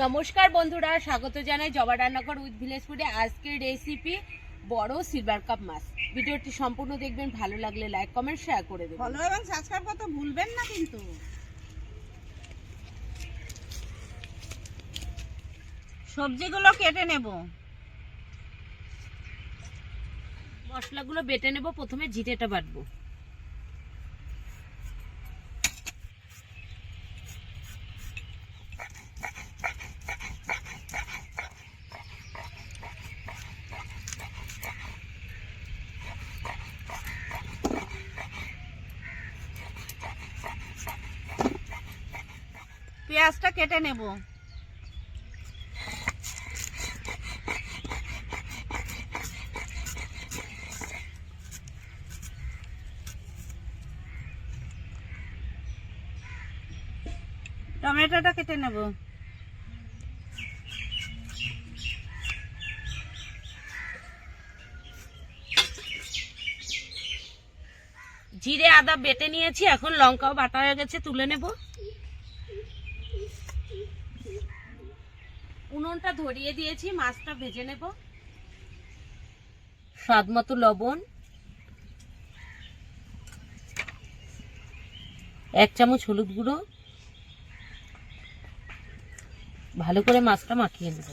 নমস্কার বন্ধুরা স্বাগত জানাই জবা রান্নাঘর উইথ ভিলেজ ফুডে। আজকের রেসিপি বড় সিলভার কাপ মাছ। ভিডিওটি সম্পূর্ণ দেখবেন ভালো লাগলে লাইক কমেন্ট শেয়ার করে দেবেন। ফলো এবং সাবস্ক্রাইব করতে ভুলবেন না কিন্তু। সবজিগুলো কেটে নেব। মশলাগুলো বেটে নেব প্রথমে জিরেটা বাটবো। পেঁয়াজটা কেটে নেব। টমেটোটা কেটে নেব। জিরে আদা বেটে নিয়েছি, এখন লঙ্কাও বাটা হয়ে গেছে, তুলে নেব। উনুনটা ধরিয়ে দিয়েছি মাছটা ভেজে নেব। স্বাদ মতো লবণ। এক চামচ হলুদ গুঁড়ো। ভালো করে মাছটা মাখিয়ে নেব।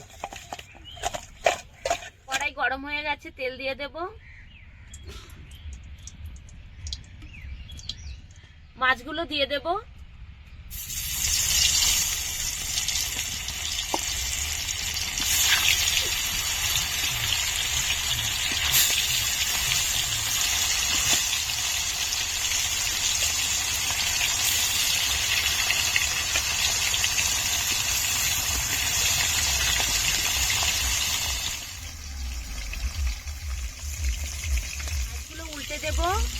কড়াই গরম হয়ে গেছে তেল দিয়ে দেব। মাছগুলো দিয়ে দেব মাছগুলো উল্টে দেবো।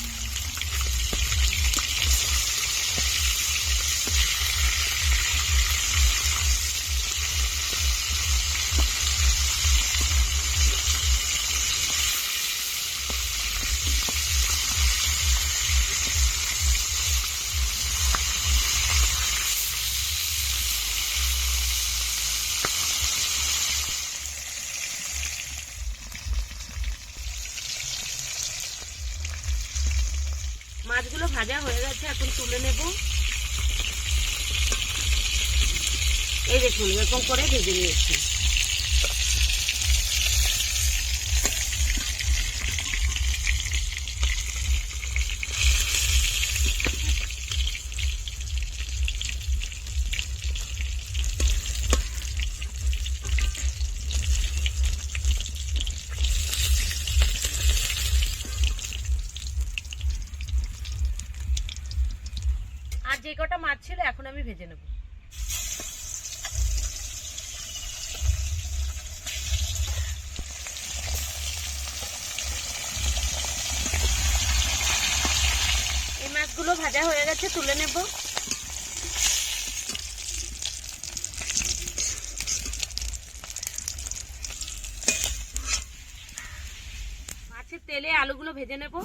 মাছগুলো ভাজা হয়ে গেছে এখন তুলে নেব। এই দেখুন এরকম করে ভেজে নিয়েছি। যে কটা মাছ ছিল এখন আমি ভেজে নেব। এই মাছগুলো ভাজা হয়ে গেছে, তুলে নেব। মাছের তেলে আলুগুলো ভেজে নেব।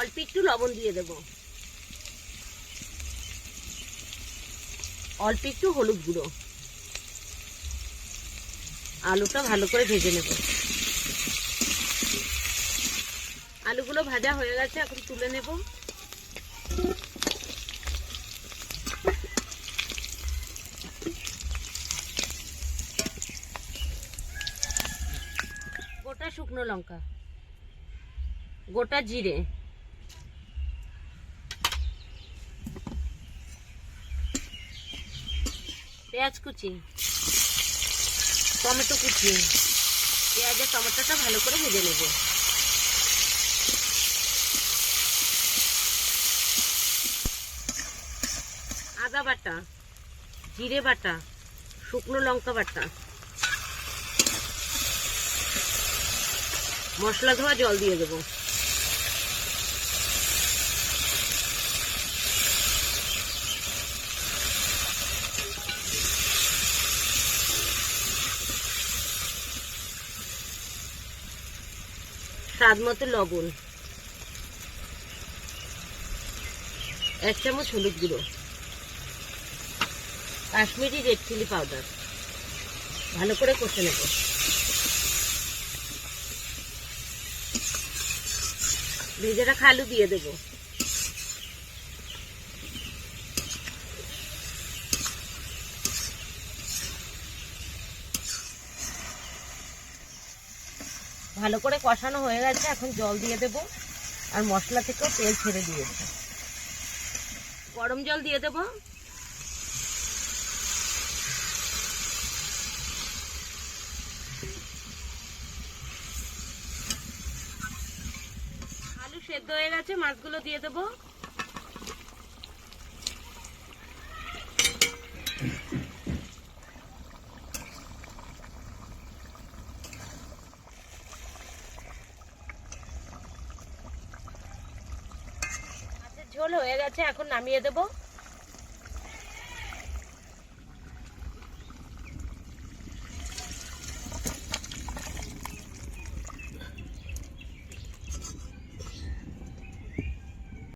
অল্প একটু লবণ দিয়ে দেব। অল্প একটু হলুদ গুঁড়ো। আলুটা ভালো করে ভেজে নেব। আলুগুলো ভাজা হয়ে গেছে, এখন তুলে নেব। গোটা শুকনো লঙ্কা। গোটা জিরে। পেঁয়াজ কুচি, টমেটো কুচি পেঁয়াজ আর টমেটোটা ভালো করে ভেজে নেব। আদা বাটা, জিরে বাটা, শুকনো লঙ্কা বাটা, মশলা ধোয়া জল দিয়ে দেবো। স্বাদ মতো লবণ। এক চামচ হলুদ গুঁড়ো। কাশ্মীরি রেড চিলি পাউডার ভালো করে কষে নেব। ভেজে রাখা আলু দিয়ে দেবো। ভালো করে কষানো হয়ে গেছে, এখন জল দিয়ে দেব। আর মশলা থেকেও তেল ছেড়ে দিয়ে দেবো গরম জল দিয়ে দেব। আলু সেদ্ধ হয়ে গেছে, মাছগুলো দিয়ে দেব। গেছে এখন নামিয়ে দেবো।